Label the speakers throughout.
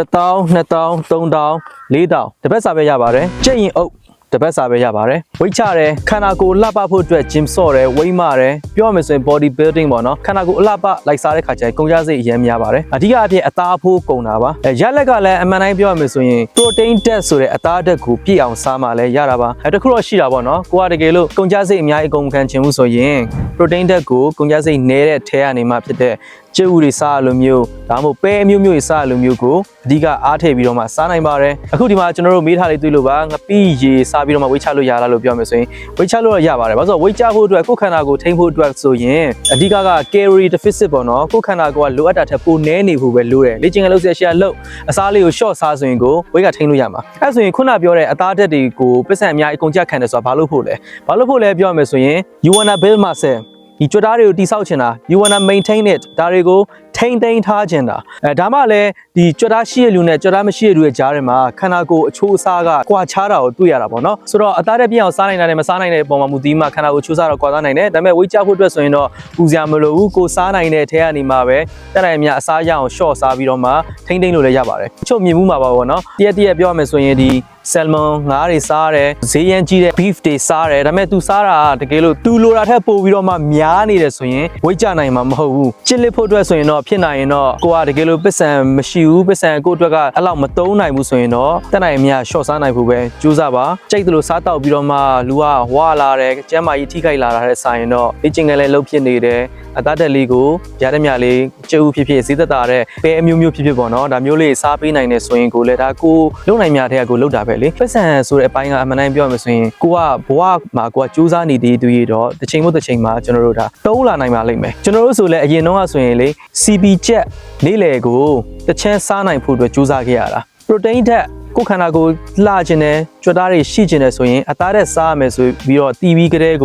Speaker 1: 1000 2000 3000 4000တစ်ပတ်စာပဲရပါတယ်ကြက်ရင်အုပ်တစ်ပတ်စာပဲရပါတယ်ဝိတ်ချတယ်ခန္ဓာကိုယ်လှပဖို့အတွက် gym ဆော့တယ်ဝိတ်မတယ်ပြောရမယ်ဆိုရင် body building ပေါ့နော်ခန္ဓာကိုယ်အလှပလိုက်စားတဲ့ခါကျရင်ကုန်ကြစိတ်အရင်များပါတယ်အဓိကအဖြစ်အသားအဖိုးကုန်တာပါအဲရက်လက်ကလည်းအမှန်တိုင်းပြောရမယ်ဆိုရင် protein တက်ဆိုတဲ့အသားတက်ကိုပြည့်အောင်စားမှလည်းရတာပါအဲတခုတော့ရှိတာပေါ့နော်ကိုကတကယ်လို့ကုန်ကြစိတ်အများကြီးအကုန်မခံချင်ဘူးဆိုရင် protein တက်ကိုကုန်ကြစိတ်နည်းတဲ့ထဲကနေမှဖြစ်တဲ့ကျဥတွေစားရလိုမျိုးဒါမှမဟုတ်ပဲအမျိုးမျိုးတွေစားရလိုမျိုးကိုအဓိကအားထည့်ပြီးတော့မှစားနိုင်ပါတယ်အခုဒီမှာကျွန်တော်တို့မေးထားလေးတွေ့လို့ပါငပိရေစားပြီးတော့မှဝိတ်ချလို့ရလားလို့ပြောမယ်ဆိုရင်ဝိတ်ချလို့ရပါတယ်ဘာလို့ဆိုတော့ဝိတ်ချဖို့အတွက်ကိုယ်ခန္ဓာကိုယ်ထိန်းဖို့အတွက်ဆိုရင်အဓိကက calorie deficit ပေါ့နော်ကိုယ်ခန္ဓာကိုယ်ကလိုအပ်တာထက်ပိုနည်းနေဖို့ပဲလိုတယ်လေ့ကျင့်ခန်းလုပ်ဆက်ရှယ်လုပ်အစားလေးကို short စားဆိုရင်ကိုဝိတ်ကထိန်းလို့ရမှာအဲဆိုရင်ခုနပြောတဲ့အသားတက်တွေကိုပစ္စံအများအကုန်ကြက်ခံတယ်ဆိုတာဘာလို့ဖို့လဲဘာလို့ဖို့လဲပြောရမယ်ဆိုရင် you wanna build muscle ဒီကြွတားတွေကိုတိဆောက်ချင်တာ you wanna maintain it ဒါတွေကိုထိမ့်သိမ်းထားချင်တာအဲဒါမှလည်းဒီကြွတားရှိရလူနဲ့ကြွတားမရှိရလူရဲ့ကြားထဲမှာခန္ဓာကိုယ်အချိုးအစားကကွာခြားတာကိုတွေ့ရတာပေါ့နော်ဆိုတော့အသားတက်ပြင်းအောင်စားနိုင်တာနဲ့မစားနိုင်တဲ့ပုံမှာမူတည်မှခန္ဓာကိုယ်ချိုးစားတော့ကွာသားနိုင်တယ်ဒါပေမဲ့ဝိတ်ကြဖို့အတွက်ဆိုရင်တော့ပူစရာမလိုဘူးကိုစားနိုင်တဲ့ထဲကနေမှပဲတက်နိုင်အများအစားရအောင် short စားပြီးတော့မှထိမ့်သိမ်းလို့လည်းရပါတယ်တချို့မြင်မှုမှာပါပေါ့နော်တရက်တရက်ပြောရမယ်ဆိုရင်ဒီ salmon ငါးတွေစားတယ်ဈေးရမ်းကြီးတဲ့ beef တွေစားတယ်ဒါပေမဲ့ तू စားတာကတကယ်လို့ तू လိုတာထက်ပိုပြီးတော့မှများနေတယ်ဆိုရင်ဝိတ်ကြနိုင်မှာမဟုတ်ဘူးချစ်လစ်ဖို့အတွက်ဆိုရင်တော့ဖြစ်နိုင်ရင်တော့ကိုကတကယ်လို့ပစ္ဆန်မရှိဘူးပစ္ဆန်ကိုယ့်အတွက်ကအဲ့လောက်မသုံးနိုင်ဘူးဆိုရင်တော့တက်နိုင်အများ short စားနိုင်ဖို့ပဲကြိုးစားပါကြိတ်တယ်လို့စားတောက်ပြီးတော့မှလူကဝါလာတယ်ကျမ်းမာကြီးထိခိုက်လာတာတဲ့ဆိုင်ရင်တော့လေ့ကျင့်ခန်းလည်းလုပ်ဖြစ်နေတယ်အသားတက်လေးကိုရတဲ့မြလေးကျုပ်ဖြစ်ဖြစ်ဈေးသက်တာတဲ့ပဲအမျိုးမျိုးဖြစ်ဖြစ်ပေါ့နော်ဒါမျိုးလေးစားပေးနိုင်တယ်ဆိုရင်ကိုလည်းဒါကိုလုံနိုင်မြတဲ့ကိုလုံတာပဲလေပစ္ဆန်ဆိုတဲ့အပိုင်းကအမှန်တိုင်းပြောရမယ်ဆိုရင်ကိုကဘဝမှာကိုကစူးစမ်းနေသေးသေးတော့တစ်ချိန်မို့တစ်ချိန်မှာကျွန်တော်တို့ဒါတုံးလာနိုင်ပါလိမ့်မယ်ကျွန်တော်တို့ဆိုလည်းအရင်တော့ကဆိုရင်လေ CB ချက်နေ့လေကိုတစ်ချမ်းစားနိုင်ဖို့အတွက်စူးစမ်းခဲ့ရတာ protein ဓာတ်ကိုယ်ခန္ဓာကိုယ်လှခြင်းနဲ့ကြွတားတွေရှိခြင်းနဲ့ဆိုရင်အသားတဲ့စားရမယ်ဆိုပြီးတော့တီးပြီးကလေးက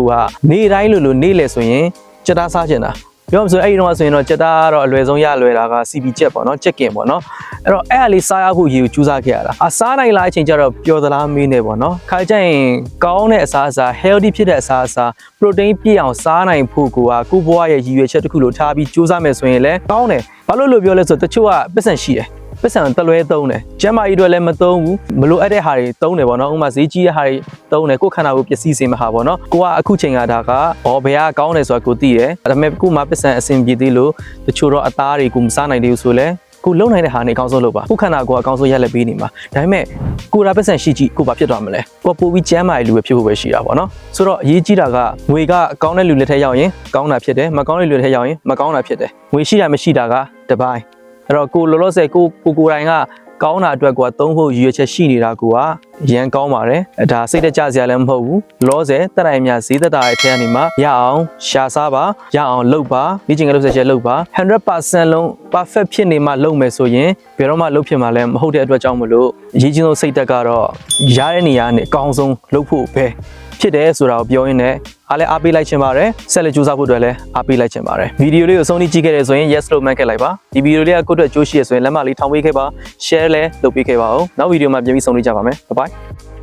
Speaker 1: နေတိုင်းလိုလိုနေလေဆိုရင် ကြွတားစားခြင်းတာပြောမှဆိုအဲ့ဒီတော့ဆိုရင်တော့ကြက်သားကတော့အလွယ်ဆုံးရလွယ်တာက CB ချက်ပေါ့နော်ချက်ကင်ပေါ့နော်အဲ့တော့အဲ့အလေးစားရဖို့ရည်ကိုကြိုးစားခဲ့ရတာအစားနိုင်လားအချိန်ကျတော့ပျော်သလားမေးနေပေါ့နော်ခါကြရင်ကောင်းတဲ့အစားအစာ healthy ဖြစ်တဲ့အစားအစာ protein ပြည့်အောင်စားနိုင်ဖို့ကိုကကိုယ့်ဘဝရဲ့ရည်ရွယ်ချက်တစ်ခုလိုထားပြီးကြိုးစားမယ်ဆိုရင်လည်းကောင်းတယ်ဘာလို့လို့ပြောလဲဆိုတော့တချို့ကပတ်စံရှိတယ် ပတ်စံတလွဲသုံးတယ်ကျမ်းမာရေးအတွက်လည်းမသုံးဘူးမလိုအပ်တဲ့ဟာတွေသုံးတယ်ပေါ့နော်ဥပမာဈေးကြီးတဲ့ဟာတွေသုံးတယ်ကိုယ်ခန္ဓာကိုယ်ပျက်စီးစေမှာဟာပေါ့နော်ကိုကအခုချိန်ကဒါကအော်ဘယ်ကကောင်းတယ်ဆိုတာကိုသိတယ်ဒါပေမဲ့ကိုမှပတ်စံအဆင်ပြေသေးလို့တချို့တော့အသားတွေကိုမစားနိုင်သေးဘူးဆိုလဲကိုလုံနိုင်တဲ့ဟာနေအကောင်းဆုံးလုပ်ပါကိုခန္ဓာကိုယ်အကောင်းဆုံးရက်လက်ပေးနေမှာဒါပေမဲ့ကိုရာပတ်စံရှိကြည့်ကိုဘာဖြစ်သွားမလဲကိုပို့ပြီးကျမ်းမာရေးလူပဲဖြစ်ဖို့ပဲရှိတာပေါ့နော်ဆိုတော့အရေးကြီးတာကငွေကကောင်းတဲ့လူလက်ထက်ရောက်ရင်ကောင်းတာဖြစ်တယ်မကောင်းတဲ့လူလက်ထက်ရောက်ရင်မကောင်းတာဖြစ်တယ်ငွေရှိတာမရှိတာကတပိုင်း အဲ့တော့ကိုလောလောဆယ်ကိုကိုကိုယ်တိုင်ကကောင်းတာအတွက်ကိုကသုံးဖို့ရည်ရွယ်ချက်ရှိနေတာကိုကရန်ကောင်းပါတယ်အဲဒါစိတ်တကြစရာလည်းမဟုတ်ဘူးလောဆယ်တက်တိုင်များဈေးသက်တာရဲ့ထဲကနေမှရအောင်ရှာစားပါရအောင်လုပ်ပါလေ့ကျင့်ခန်းလုပ်ဆက်ချက်လုပ်ပါ100%လုံး perfect ဖြစ်နေမှလုပ်မယ်ဆိုရင်ဘယ်တော့မှလုပ်ဖြစ်မှာလည်းမဟုတ်တဲ့အတွက်ကြောင့်မလို့အရေးကြီးဆုံးစိတ်သက်ကတော့ရတဲ့နေရာနဲ့အကောင်းဆုံးလုပ်ဖို့ပဲ ဖြစ်တယ်ဆိုတာကိုပြောရင်းနဲ့အားလည်းအားပေးလိုက်ချင်ပါတယ်ဆက်လက်ကြိုးစားဖို့အတွက်လည်းအားပေးလိုက်ချင်ပါတယ်ဗီဒီယိုလေးကိုဆုံးဖြတ်ကြည့်ခဲ့တယ်ဆိုရင် yes လို့မှတ်ခဲ့လိုက်ပါဒီဗီဒီယိုလေးကကိုယ့်အတွက်ကြိုးရှိရဆိုရင်လက်မလေးထောင်ပေးခဲ့ပါ share လည်းလုပ်ပေးခဲ့ပါဦးနောက်ဗီဒီယိုမှာပြန်ပြီးဆုံတွေ့ကြပါမယ် bye bye